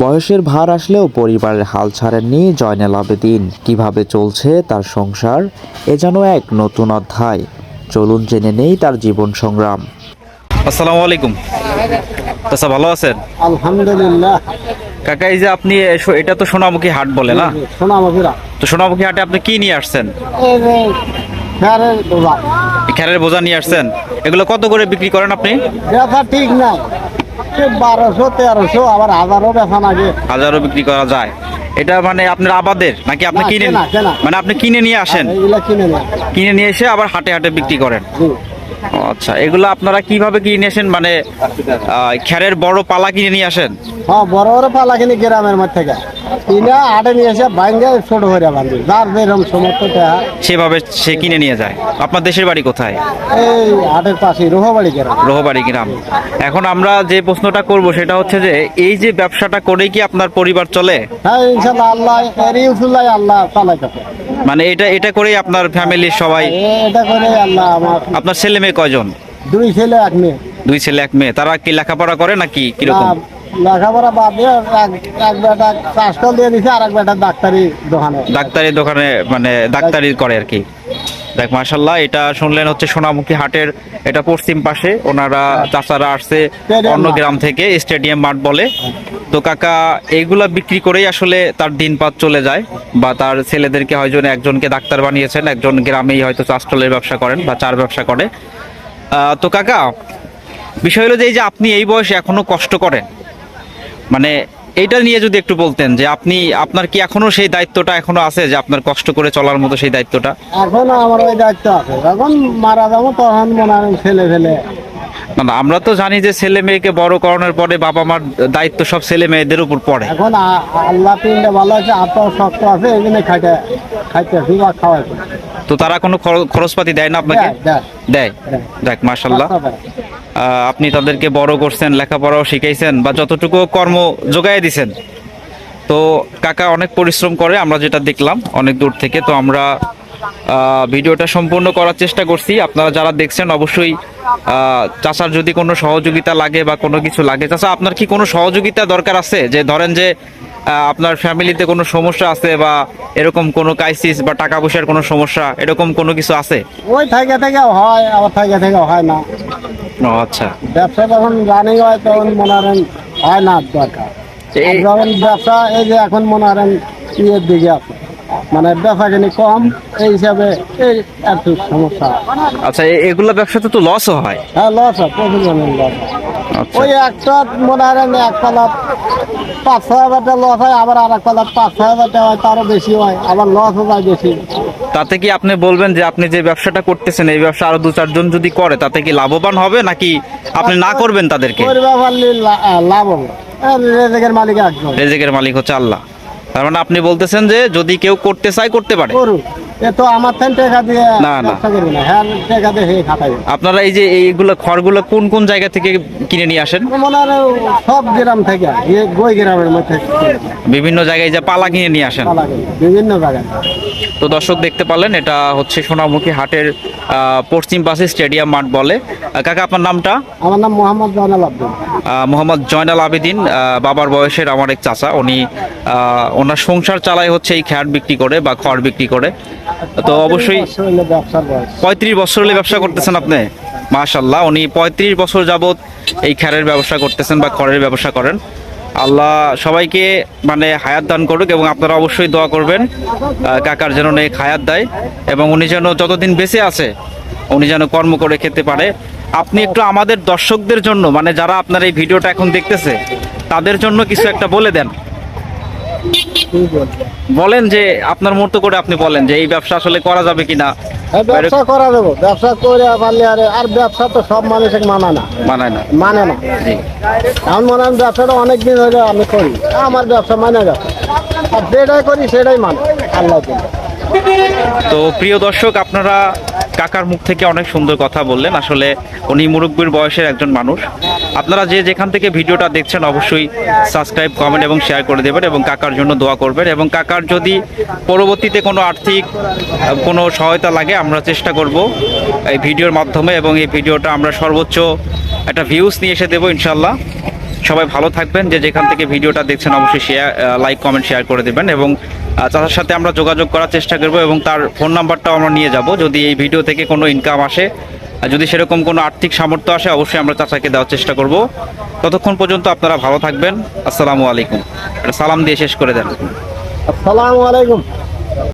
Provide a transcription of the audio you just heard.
বয়সের ভার আসলেও পরিবারের হাল ছাড়েননি জয়নাল আবেদিন। কীভাবে চলছে তার সংসার? এ যেন এক নতুন অধ্যায়। চলুন জেনে নেই তার জীবন সংগ্রাম। আসসালামু আলাইকুম। চাচা ভালো আছেন? আলহামদুলিল্লাহ। কাকা এই যে আপনি এটা তো সোনামুখী হাট বলে না? সোনামুখীরা। তো সোনামুখী হাটে আপনি কি নিয়ে আসছেন? খ্যারের বোঝা। নিয়ে আসছেন। এগুলো কত করে বিক্রি করেন আপনি? ঠিক নাই। এই বারোশো তেরোশো আবার হাজারও বেচা নাকি। হাজারও বিক্রি করা যায়। এটা মানে আপনার আবাদের? নাকি আপনি কিনে। মানে আপনি কিনে নিয়ে আসেন? কিনে নিয়ে এসে আবার হাটে হাটে বিক্রি করেন। আচ্ছা এগুলো আপনারা কীভাবে কিনে আসেন? মানে আহ, খ্যারের বড় পালা কিনে নিয়ে আসেন? হ্যাঁ বড় বড় পালা কিনে গ্রামের মধ্যে থেকে। কিনে আটে নিয়ে এসে ভাঙ্গে ছোট হয়ে বান্ধি যার যেরকম সমর্থ দেয়া সেভাবে সে কিনে নিয়ে যায়। আপনার দেশের বাড়ি কোথায়? এই হাটের পাশে রোহবাড়ি গ্রাম। রোহবাড়ি গ্রাম। এখন আমরা যে প্রশ্নটা করব সেটা হচ্ছে যে এই যে ব্যবসাটা করেই কি আপনার পরিবার চলে? হ্যাঁ ইনশাল্লাহ আল্লাহ এর ইউসুল্লাহ আল্লাহ চালাইতেছে মানে এটা এটা করেই আপনার ফ্যামিলির সবাই এটা করে আল্লাহ আমার আপনার ছেলে মেয়ে কয়জন? দুই ছেলে এক মেয়ে। দুই ছেলে এক মেয়ে। তারা কি লেখাপড়া করে নাকি কীরকম? রকম লেখাপড়া বাদ দিয়ে এক- এক বেটা চাষকল দিয়ে দিছে আর এক বেটা ডাক্তারি দোকানে। ডাক্তারি দোকানে মানে ডাক্তারি করে আর কি। দেখ মাশাল্লাহ এটা শুনলেন হচ্ছে সোনামুখী হাটের এটা পশ্চিম পাশে, ওনারা চাচারা আসছে অন্য গ্রাম থেকে, স্টেডিয়াম মাঠ বলে। তো কাকা, এইগুলা বিক্রি করেই আসলে তার দিনপাত চলে যায়, বা তার ছেলেদেরকে হয়তো একজনকে ডাক্তার বানিয়েছেন, একজন গ্রামেই হয়তো চাষটলের ব্যবসা করেন বা চার ব্যবসা করে। তো কাকা, বিষয় হলো যে এই যে আপনি এই বয়সে এখনও কষ্ট করেন মানে এইটা নিয়ে যদি একটু বলতেন যে আপনি আপনার কি এখনও সেই দায়িত্বটা এখনও আছে যে আপনার কষ্ট করে চলার মতো সেই দায়িত্বটা? এখন আমার ওই দায়িত্ব আছে। এখন মারা যাব তখন মনে ছেলে ফেলে। না না আমরা তো জানি যে ছেলে মেয়েকে বড় করানোর পরে বাবা মার দায়িত্ব সব ছেলে মেয়েদের উপর পড়ে। এখন আল্লাহ তিনটে ভালো আছে আপনার শক্ত আছে এই জন্য খাইতে খাইতে আছি বা তো তারা কোনো খর- খরচপাতি দেয় না আপনাকে? দেয়, দেয়। দেয়। আপনি তাদেরকে বড় করছেন, লেখাপড়াও শিখাইছেন বা যতটুকু কর্ম যোগাই দিছেন। তো কাকা অনেক পরিশ্রম করে, আমরা যেটা দেখলাম অনেক দূর থেকে। তো আমরা ভিডিওটা সম্পূর্ণ করার চেষ্টা করছি। আপনারা যারা দেখছেন, অবশ্যই চাচার যদি কোনো সহযোগিতা লাগে বা কোনো কিছু লাগে। চাচা, আপনার কি কোনো সহযোগিতা দরকার আছে? যে ধরেন যে আপনার ফ্যামিলিতে কোনো সমস্যা আছে বা এরকম কোনো ক্রাইসিস বা টাকা পয়সার কোনো সমস্যা এরকম কোনো কিছু আছে? ওই থেকে থেকে হয় আবার থেকে থেকে হয় না। ও আচ্ছা। ব্যবসা যখন জানি হয় তখন মনে করেন হয় না দরকার। যখন ব্যবসা এই যে এখন মনে করেন ইয়ের দিকে আছে। মানে ব্যবসা কিনি কম এই হিসাবে এই একটু সমস্যা। আচ্ছা এগুলো ব্যবসাতে তো লসও হয়। হ্যাঁ লস হয় প্রচুর লস আচ্ছা ওই একটা মনে করেন এক পালা পাঁচ ছয় হাজার টাকা লস হয় আবার আর এক পালা পাঁচ ছয় হাজার টাকা হয় তারও বেশি হয় আবার লস যায় বেশি। তাতে কি আপনি বলবেন যে আপনি যে ব্যবসাটা করতেছেন এই ব্যবসা আরও দু চারজন যদি করে তাতে কি লাভবান হবে নাকি আপনি না করবেন তাদেরকে? লাভ হবে রেজেকের মালিক একজন। রেজেকের মালিক হচ্ছে আল্লাহ। তার মানে আপনি বলতেছেন যে যদি কেউ করতে চায় করতে পারে। হ্যাঁ আপনারা এই যে এইগুলো খড়গুলো কোন কোন জায়গা থেকে কিনে নিয়ে আসেন? সব গ্রাম থেকে গ্রামের মধ্যে বিভিন্ন জায়গায় যে পালা কিনে নিয়ে আসেন। বিভিন্ন জায়গায়। তো দর্শক দেখতে পারলেন এটা হচ্ছে সোনামুখী হাটের পশ্চিম পাশে স্টেডিয়াম মাঠ বলে। কাকা আপনার নামটা? আমার নাম মোহাম্মদ জানাল আব্দুল আহ, মোহাম্মদ জয়নাল আবেদিন আহ, বাবার বয়সের আমার এক চাচা। উনি আহ, ওনার সংসার চালায় হচ্ছে এই খ্যাট বিক্রি করে বা খড় বিক্রি করে। তো অবশ্যই পঁয়ত্রিশ বছর হলে ব্যবসা করতেছেন আপনি? মাশাল্লাহ উনি পঁয়ত্রিশ বছর যাবৎ এই খ্যারের ব্যবসা করতেছেন বা খড়ের ব্যবসা করেন। আল্লাহ সবাইকে মানে হায়াত দান করুক এবং আপনারা অবশ্যই দোয়া করবেন কাকার যেন নেক হায়াত দেয় এবং উনি যেন যতদিন বেঁচে আছে, উনি যেন কর্ম করে খেতে পারে। আপনি একটু আমাদের দর্শকদের জন্য মানে যারা আপনার এই ভিডিওটা এখন দেখতেছে, তাদের জন্য কিছু একটা বলে দেন? বলেন যে আপনার মতো করে আপনি বলেন যে এই ব্যবসা আসলে করা যাবে কিনা? হ্যাঁ, ব্যবসা করা দেবো ব্যবসা করে পারলে আর আর ব্যবসা তো সব মানুষের মানা না। মানায় না। মানে না। এখন মনে হয় ব্যবসাটা অনেক দিন হলে আমি করি। আমার ব্যবসা মানে ব্যবসা আর যেটাই করি সেটাই মানে আল্লাহ তো প্রিয় দর্শক আপনারা কাকার মুখ থেকে অনেক সুন্দর কথা বললেন। আসলে উনি মুরব্বীর বয়সের একজন মানুষ। আপনারা যে যেখান থেকে ভিডিওটা দেখছেন, অবশ্যই সাবস্ক্রাইব কমেন্ট এবং শেয়ার করে দেবেন এবং কাকার জন্য দোয়া করবেন এবং কাকার যদি পরবর্তীতে কোনো আর্থিক, কোনো সহায়তা লাগে, আমরা চেষ্টা করব এই ভিডিওর মাধ্যমে এবং এই ভিডিওটা আমরা সর্বোচ্চ একটা ভিউজ নিয়ে এসে দেবো ইনশাল্লাহ সবাই ভালো থাকবেন। যে যেখান থেকে ভিডিওটা দেখছেন, অবশ্যই শেয়ার লাইক কমেন্ট শেয়ার করে দেবেন এবং চাচার সাথে আমরা যোগাযোগ করার চেষ্টা করব এবং তার ফোন নাম্বারটাও আমরা নিয়ে যাব। যদি এই ভিডিও থেকে কোনো ইনকাম আসে যদি সেরকম কোনো আর্থিক সামর্থ্য আসে, অবশ্যই আমরা চাচাকে দেওয়ার চেষ্টা করব। ততক্ষণ পর্যন্ত আপনারা ভালো থাকবেন। আসসালামু আলাইকুম। সালাম দিয়ে শেষ করে দেন। আসসালামু আলাইকুম।